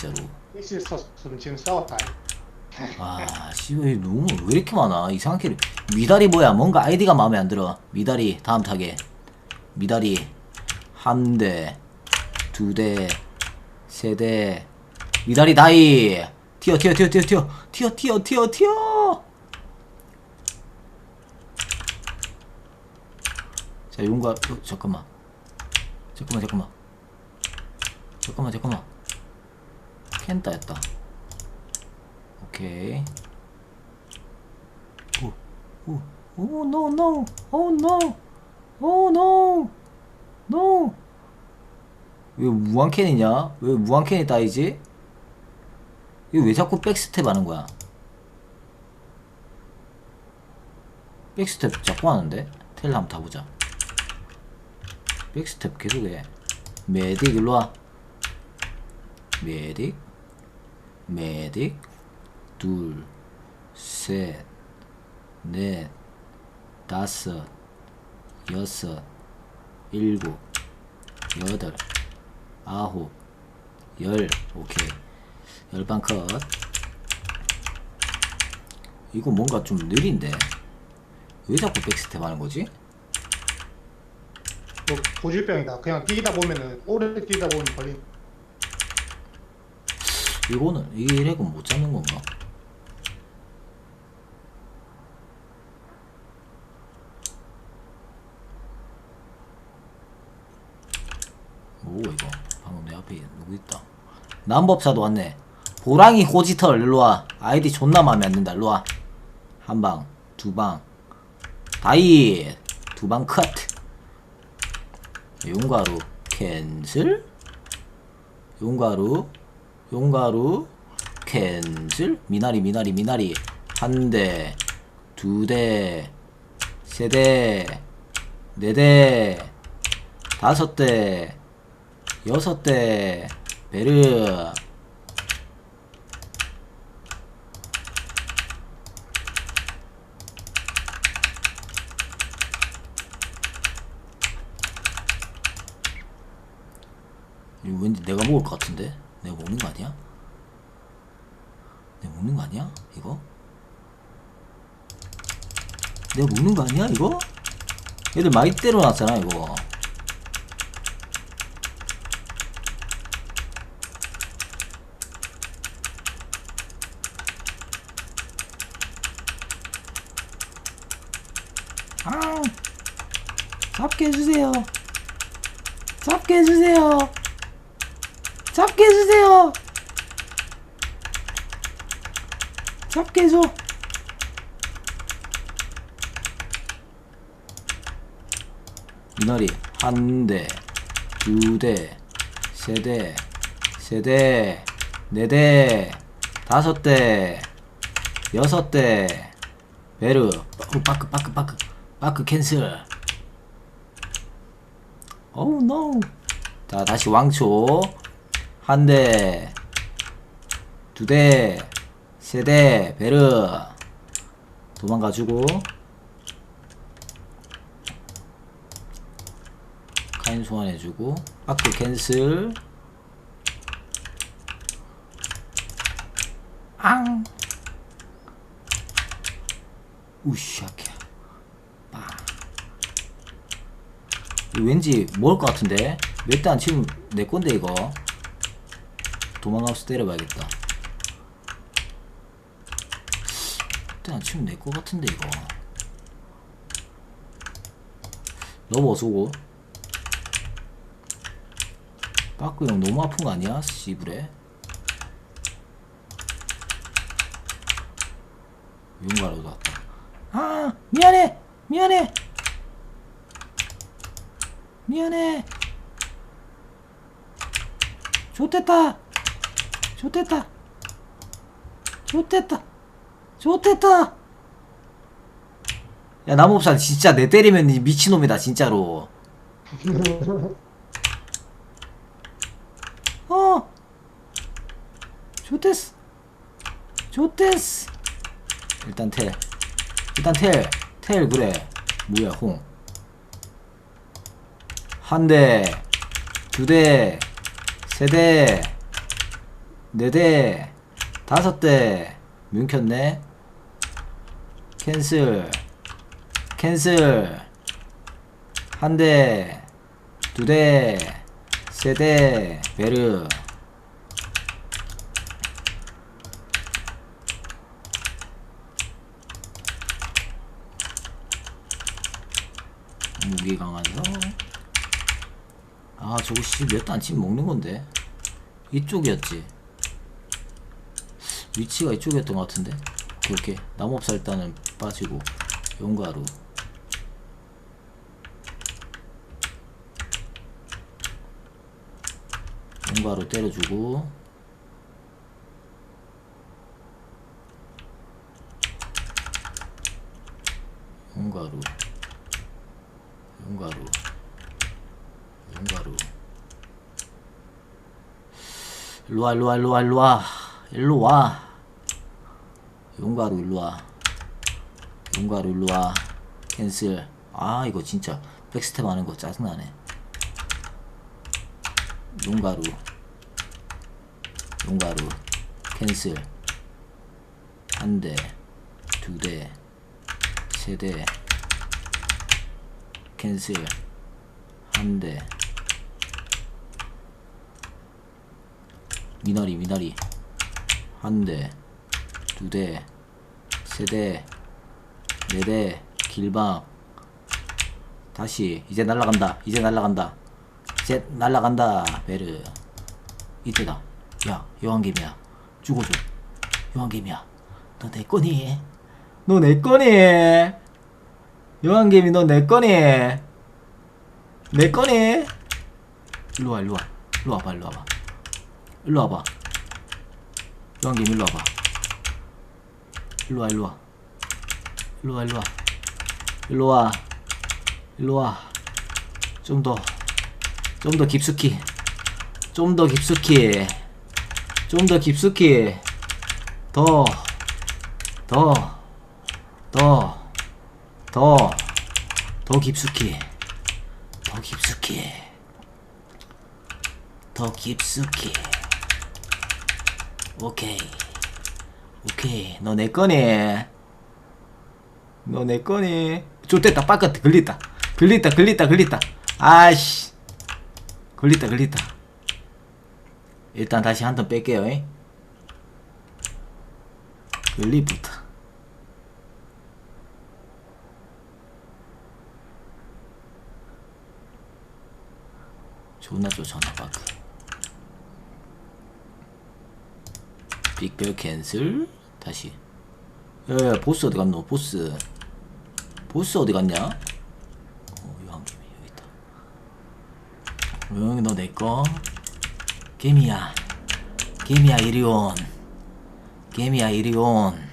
진짜로. 있었으면 지금 싸웠다. 아 씨발 너무 왜 이렇게 많아? 이상한 캐릭. 미다리 뭐야? 뭔가 아이디가 마음에 안 들어. 미다리 다음 타겟. 미다리 한대 두 대 세 대. 미다리 다이. 튀어 튀어 튀어 튀어 튀어. 튀어 튀어 튀어 튀어. 자 용가 어, 잠깐만. 잠깐만 잠깐만. 잠깐만 잠깐만 켄타 했다 오케이 오, 오, 오, no, no, oh no, oh no, no. 왜 무한캔이냐? 왜 무한캔이 따이지? 이거 왜 자꾸 백스텝 하는 거야? 백스텝 자꾸 하는데? 텔 한번 타보자. 백스텝 계속해. 메딕 일로와. 메딕, 메딕, 둘, 셋, 넷, 다섯, 여섯, 일곱, 여덟, 아홉, 열, 오케이. 열반 컷. 이거 뭔가 좀 느린데. 왜 자꾸 백스텝 하는 거지? 뭐 고질병이다. 그냥 뛰다 보면은 오래 뛰다 보면 걸리. 이거는, 이 렉은 못 잡는 건가? 뭐고 이거. 방금 내 앞에 누구 있다. 남법사도 왔네. 보랑이 호지털 일로와. 아이디 존나 마음에 안 든다. 일로와. 한방 두방. 다이 두방 컷. 용가루 캔슬? 용가루 용가루 캔슬 미나리 미나리 미나리. 한 대 두 대 세 대 네 대 다섯 대 여섯 대 베르. 이거 왠지 내가 먹을 것 같은데 아니야? 내가 먹는 거 아니야? 이거? 내가 먹는 거 아니야 이거? 얘들 많이 때려놨잖아 이거 아, 잡게 해주세요. 잡게 해주세요. 잡게 해주세요. 잡게 해줘. 미나리 한 대, 두 대, 세 대, 세 대, 네 대, 다섯 대, 여섯 대, 베르, 어, 빠크, 빠크, 빠크, 빠크 캔슬. 어우, 노. 자, 다시 왕초. 한 대, 두 대, 세 대, 베르. 도망가주고. 카인 소환해주고. 빠크 캔슬. 앙. 우샤케. 빠. 이거 왠지 먹을 것 같은데? 일단 지금 내 건데 이거 도망가서 때려봐야겠다. 지금 내거 같은데 이거. 너무 어서고. 빠꾸 형 너무 아픈 거 아니야? 씨부래. 윤가로도 왔다. 아 미안해 미안해 미안해 좋댔다 좋댔다 좋댔다 좋댔다 야 나무업사 진짜 내 때리면 이 미친놈이다 진짜로. 어! 좋댔어. 좋댔어. 일단 텔. 일단 텔, 텔 그래. 뭐야 홍. 한 대, 두 대, 세 대, 네 대, 다섯 대, 문 켰네. 캔슬, 캔슬, 한 대, 두 대, 세 대, 베르. 무게 강한서. 아, 저거 씨, 몇단집 먹는 건데? 이쪽이었지. 위치가 이쪽이었던 것 같은데? 그렇게. 나무업살 일단은 빠지고, 용가루. 용가루 때려주고, 용가루. 용가루. 용가루. 일로와 일로와 일로와 일로와. 일로와. 용가루 일로와. 용가루 일로와. 캔슬. 아 이거 진짜 백스텝 하는 거 짜증나네 용가루. 용가루. 캔슬. 한 대 두 대 세 대. 캔슬. 한 대. 미나리 미나리. 한 대, 두 대, 세 대, 네 대, 길방 다시. 이제 날라간다. 이제 날라간다 이제 날라간다 베르 이때다 야 여왕개미야 죽어줘 여왕개미야 너내 거니 너내 거니 여왕개미 너내 거니 내 거니 일로와 일로와 일로 와봐 일로 와봐 일로 와봐. 여왕김 일로 와봐. 일로 와 일로 와. 일로 와 일로 와. 일로 와. 일로 와. 좀 더. 좀 더 깊숙이. 좀 더 깊숙이. 좀 더 깊숙이. 더. 더. 더. 더. 더 깊숙이. 더 깊숙이. 더 깊숙이. 오케이. 오케이. 너 내 거니? 너내 거니? 좋됐다. 바깥에 걸렸다. 걸렸다. 걸렸다. 걸렸다. 아씨. 걸렸다. 걸렸다. 일단 다시 한 턴 뺄게요. 잉? 걸리부터. 존나 쫓아나 바크. 빅벨 캔슬 다시 야 야 보스 어디 갔노 보스 보스 어디 갔냐 어 요한개미 여기 있다 응 너 내꺼 개미야. 개미야 이리온. 개미야 이리온.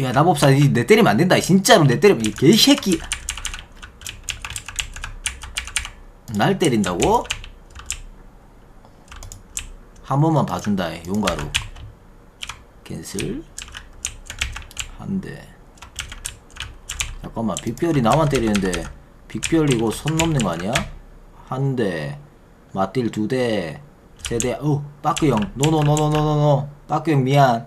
야 나법사 이- 내 때리면 안 된다. 진짜로 내 때리면 이 개새끼. 날 때린다고? 한 번만 봐준다 용가루. 캔슬? 한대 잠깐만 빅별이 나만 때리는데 빅별 이거 손 넘는 거 아니야? 한 대 맞딜 두 대 세 대. 어 빠크 형. 노노노노노노노. 빠크 형 미안.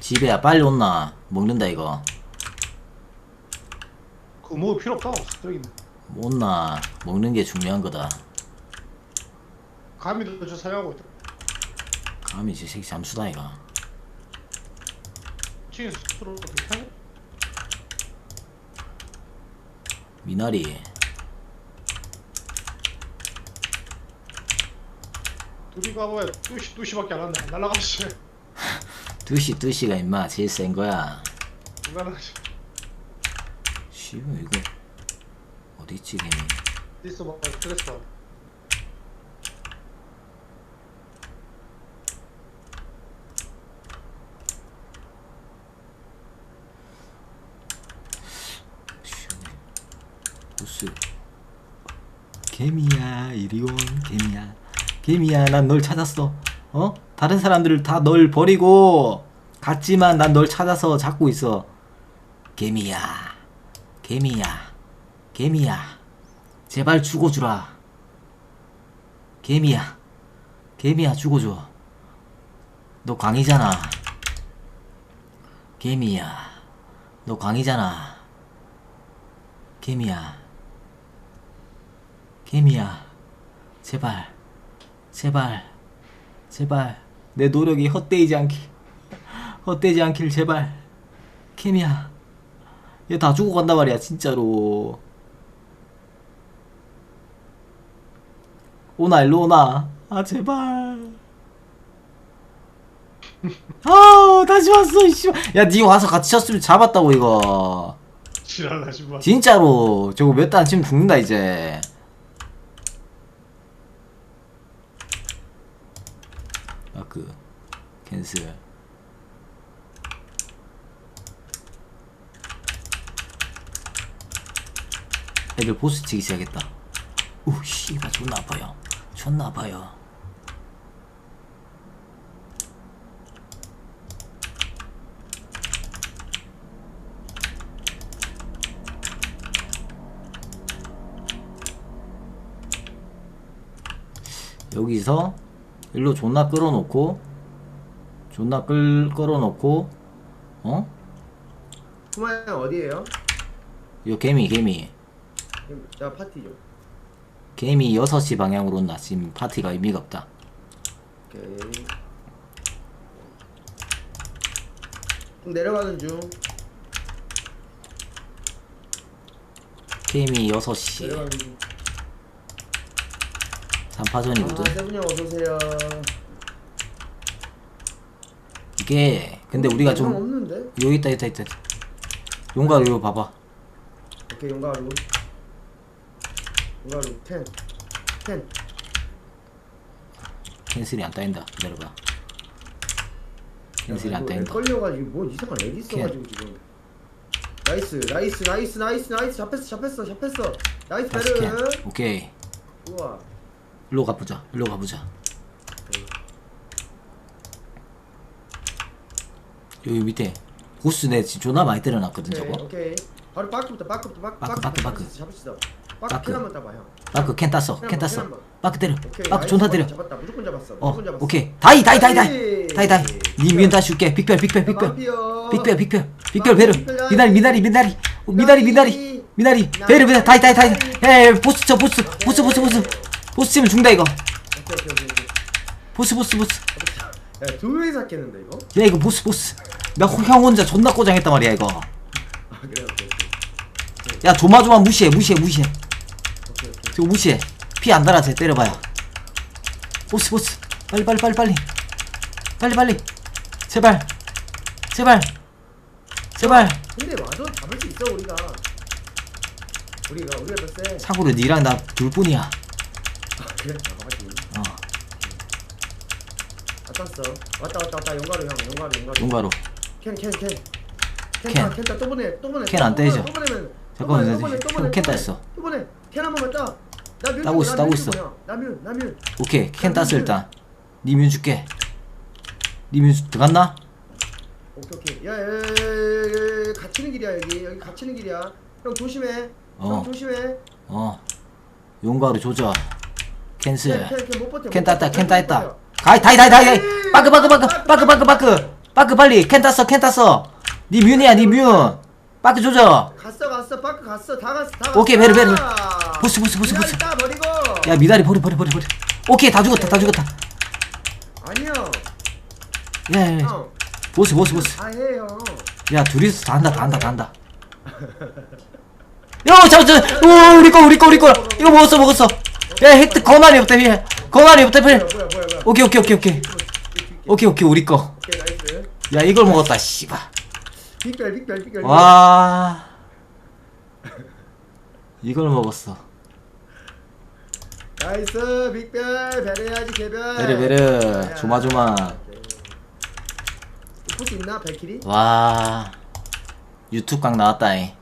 집에야. 빨리 온나. 먹는다 이거. 그거 먹을 필요 없다. 쓰레기 못나. 먹는 게 중요한 거다. 감히도 저 사용하고 있다 감히 지 새끼 잠수다 이가. 치킨 스스로 어떻게 하냐 미나리. 둘이 가봐야 뚜시 뚜시밖에 안 한다 날라가시 두시 두시가 임마 제일 센 거야. 날라가시 씨발 이거 어디 있지 개미? 있어 봐 스트레스 받아 보스. 개미야 이리 온 개미야. 개미야 난 널 찾았어. 어? 다른 사람들 다 널 버리고 갔지만 난 널 찾아서 잡고 있어. 개미야 개미야 개미야 제발 죽어주라 개미야 개미야 죽어줘 너 광이잖아 개미야 너 광이잖아 개미야 개미야. 제발. 제발. 제발. 내 노력이 헛되이지 않길. 헛되지 않길 제발. 개미야. 얘 다 죽어 간단 말이야 진짜로. 오나 일로 오나. 아 제발. 아 다시 왔어 이씨발. 야니 와서 같이 쳤으면 잡았다고 이거. 지랄나 씨발 진짜로. 저거 몇 단 치면 죽는다 이제 마크 캔슬 애들 보스 치기 시작했다. 오 씨발 존나 아파요. 존나 아파요. 여기서 일로 존나 끌어놓고 존나 끌 끌어놓고 어? 구마야 어디에요? 요 개미 개미 야 파티 좀. 개미 6시 방향으로 온다 지금 파티가 의미가 없다 오케이. 좀 내려가는 중. 개미 6시 내려가는 중. 3파전이거든 아 세분이 형 어서 오세요. 이게 근데 우리가 형좀 없는데? 여기 있다 있다 있다 용가루 이거 봐봐. 오케이 용가루. 용가루 10. 10. 캔슬이 안 따인다. 기다려봐. 캔슬이 안 따인다. 걸려가지고 뭐 이상한 렉 있어가지고 지금. 나이스 나이스 나이스 나이스 나이스. 잡혔어 잡혔어 잡혔어. 나이스 캔 베르. 오케이. 우와. 일로 가보자. 일로 가보자 여기 밑에 보스 내 지금 존나 많이 때려놨거든 오케이 저거. 오케이. 바로 바크부터 바크부터 바크 바크, 바크, 바크. 잡읍시다. 바크. 바크 캔 한번 따봐 형. 마크 캔 땄어 캔 땄어. 마크 때려. 오케이 나이스, 존나 때려. 잡았다. 무조건 잡았어. 어 무조건 잡았어. 오케이. 다이 다이 다이 다이. 다이. 다이 니면 다시 줄게. 빅별 빅별 빅별. 빅별 빅별. 빅별 베르 미나리 미나리 미나리. 어, 미나리 미나리. 미나리. 베르 베르 다이 다이 다이. 에 보스 쳐 보스. 보스 보스 보스. 보스 치면 죽다 이거. 오케이 오케이 오케이 오케이. 보스 보스 보스 야, 두 명이서 깼는데 이거? 야 이거 보스 보스. 나형 혼자 존나 꼬장했단 말이야 이거. 아 그래 오케이 오케이. 야 조마조마 무시해 무시해 무시해. 오케이 오케이. 저거 무시해. 피 안 달아 쟤 때려봐요 보스 보스. 빨리 빨리 빨리 빨리. 빨리 빨리. 제발. 제발. 제발. 근데 와도 잡을 수 있어 우리가. 우리가 우리가 더 세. 참고로 니랑 나 둘뿐이야. 아 그래? 아 맞지 어. 왔다 왔다 왔다. 왔다 용가루 형. 용가루 용가루. 용가로 캔캔캔. 캔. 캔. 캔따 또 보내 또 보내. 캔안 또 보내, 떼죠? 또 보내면. 잠깐만, 또나 보내, 또 지금 보내, 캔 또 보내, 땄어. 또 보내. 캔한 번만 따나 뮤, 따고 있어, 나 따고 뮤 있어. 좀 나뮤 나뮤 오케이 캔 땄어 일단. 니면 줄게. 니면 들어갔나? 오케이 오케이. 야야야야야 갇히는 길이야 여기. 여기 갇히는 길이야. 형 조심해. 어. 형 조심해. 어. 용가로 조져 캔슬. 캔못 땄다 캔. 가이 다이 다이 다이 다이 바크 바크 바크 바크 바크 바크 바크 빨리. 캔 땄어 캔 땄어. 니 뮤이야 니뮤 바크 조져. 갔어 갔어. 바크 갔어. 다 갔어 다 갔어 오케이, 베르, 베르. 보스, 보스, 보스, 미나리 보스. 따 버리고. 야 미다리 버려 버려 버려 버려. 오케이 다 죽었다 다 죽었다. 아니요. 야야 형. 보스 보스 보스. 다 해요. 야 둘이서 다 한다 다 한다 다 한다. 야 잡았어 오 우리 거 우리 거 우리 거. 이거 먹었어 먹었어. 야 혜택 거만이 없다 야 거만이 없다 필 뭐야 뭐야 뭐야 오케이 오케이 오케이 오케이. 오케이 오케이 우리 거. 오케이 나이스 야 이걸 먹었다 씨발. 빅별 빅별 빅별 와. 이걸 먹었어. 나이스 빅별 베르야지 개별. 베르 베르 조마조마. 볼수 있나 발키리? 와. 유튜브 각 나왔다잉